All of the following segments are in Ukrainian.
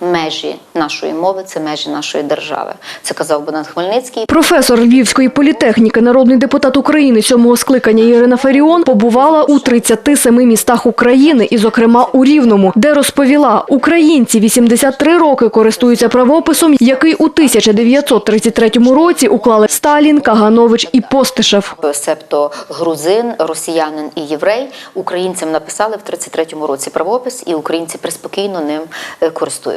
Межі нашої мови це межі нашої держави. Це казав Богдан Хмельницький. Професор Львівської політехніки, народний депутат України сьомого скликання Ірина Фаріон побувала у 37 містах України, і, зокрема, у Рівному, де розповіла, українці 83 роки користуються правописом, який у 1933 році уклали Сталін, Каганович і Постишев. Себто грузин, росіянин і єврей українцям написали в 33-му році правопис, і українці приспокійно ним е,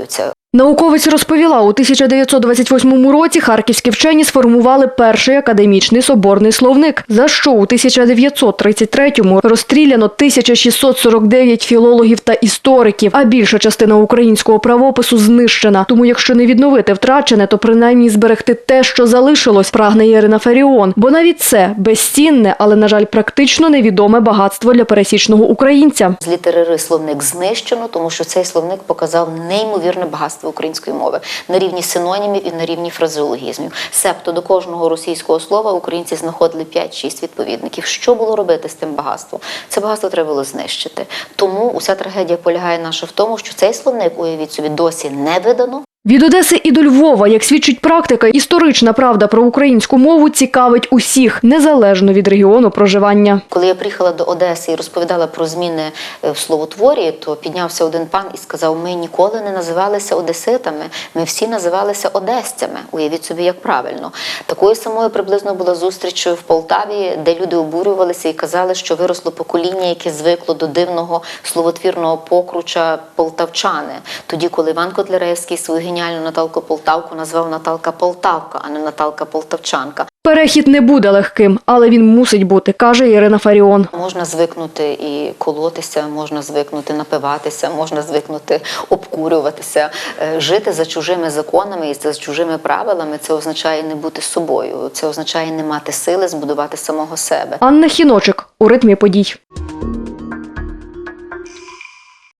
користуються. Науковець розповіла, у 1928 році харківські вчені сформували перший академічний соборний словник, за що у 1933-му розстріляно 1649 філологів та істориків, а більша частина українського правопису знищена. Тому якщо не відновити втрачене, то принаймні зберегти те, що залишилось, прагне Ірина Фаріон. Бо навіть це безцінне, але, на жаль, практично невідоме багатство для пересічного українця. З літерари словник знищено, тому що цей словник показав неймовірне багатство української мови на рівні синонімів і на рівні фразеологізмів. Себто до кожного російського слова українці знаходили 5-6 відповідників. Що було робити з тим багатством? Це багатство треба було знищити. Тому уся трагедія полягає наша в тому, що цей словник, уявіть собі, досі не видано. Від Одеси і до Львова, як свідчить практика, історична правда про українську мову цікавить усіх, незалежно від регіону проживання. Коли я приїхала до Одеси і розповідала про зміни е, в словотворі, то піднявся один пан і сказав: ми ніколи не називалися одеситами, ми всі називалися одесцями. Уявіть собі, як правильно. Такою самою приблизно була зустріч в Полтаві, де люди обурювалися і казали, що виросло покоління, яке звикло до дивного словотвірного покруча полтавчани. Тоді, коли Іван Котляревський свою геніальну Наталку Полтавку назвав Наталка Полтавка, а не Наталка Полтавчанка. Перехід не буде легким, але він мусить бути, каже Ірина Фаріон. Можна звикнути і колотися, можна звикнути напиватися, можна звикнути обкурюватися, Е, жити за чужими законами і за чужими правилами. Це означає не бути собою. Це означає не мати сили збудувати самого себе. Анна Хіночик у ритмі подій.